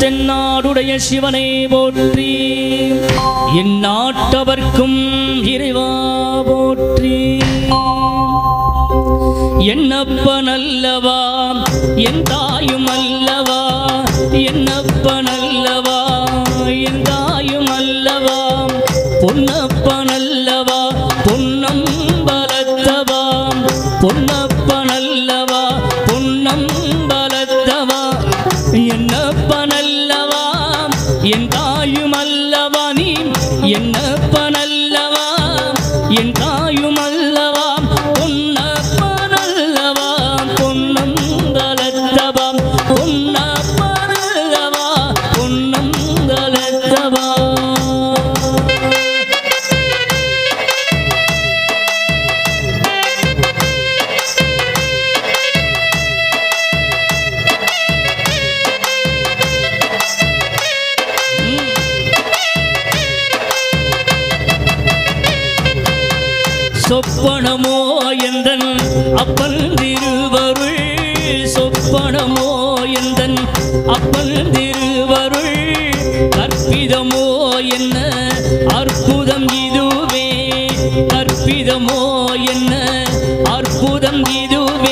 தென்னாடுடைய சிவனை போற்றி என் நாட்டவர்க்கும் இறைவா போற்றி. என்னப்ப நல்லவா? என் தாயும் அல்லவா? என்னப்ப நல்லவா? என் தாயும் அல்லவா? பொன்னப்ப நல்லவா? பொன்னம் பலத்தவா பொன்னப்ப நல்லவா? பொன்னம் என்னப்பன் என் தாயும் அல்லவா பொன்னப்பன் பொன்னம் பலத்தவா பொன்னம் சொப்பனமோ எந்தன் அப்பன் திருவருள்? சொப்பனமோ எந்தன் அப்பன் திருவருள்? கற்பிதமோ என்ன அற்புதம் இதுவே? கற்பிதமோ என்ன அற்புதம் இதுவே?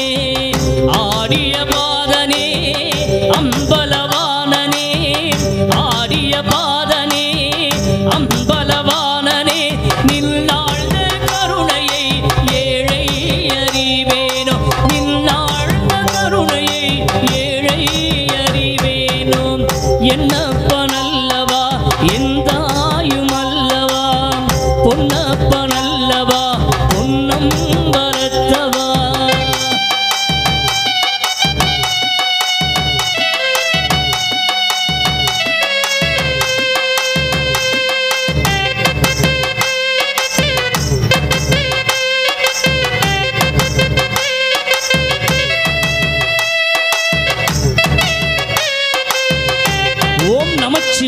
என்ன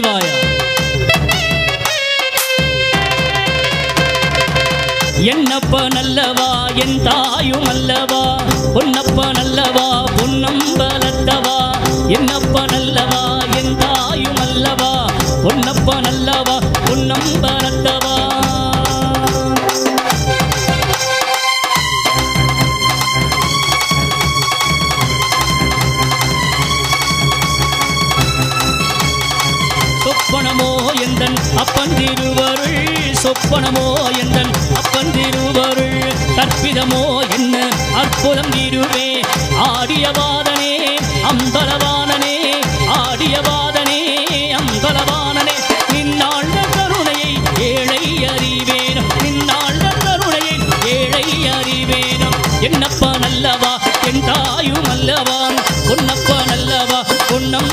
நமச்சிவாய என்னப்ப நல்லவா? என் தாயும் அல்லவா? பொன்னப்ப நல்லவா? பொன்னம்பலத்தவா? என்னப்ப நல்லவா? என் தாயும் அல்லவா? பொன்னப்ப நல்லவா? பொன்னம்பலத்தவா? அப்பன் திருவருள் சொப்பனமோ என்றல் அப்பன் திருவருள் கற்பிதமோ என்ன? அற்புதம் இருவே ஆடியவாதனே அம்பலவானனே ஆடியவாதனே அம்பலவானனே. நின்னாழ்ந்த கருணையை ஏழை அறிவேனும். நின்னாழ்ந்த கருணையை ஏழை அறிவேனும். என்னப்பா நல்லவா? என் தாயும் அல்லவான். பொன்னப்பா நல்லவா? பொன்னம்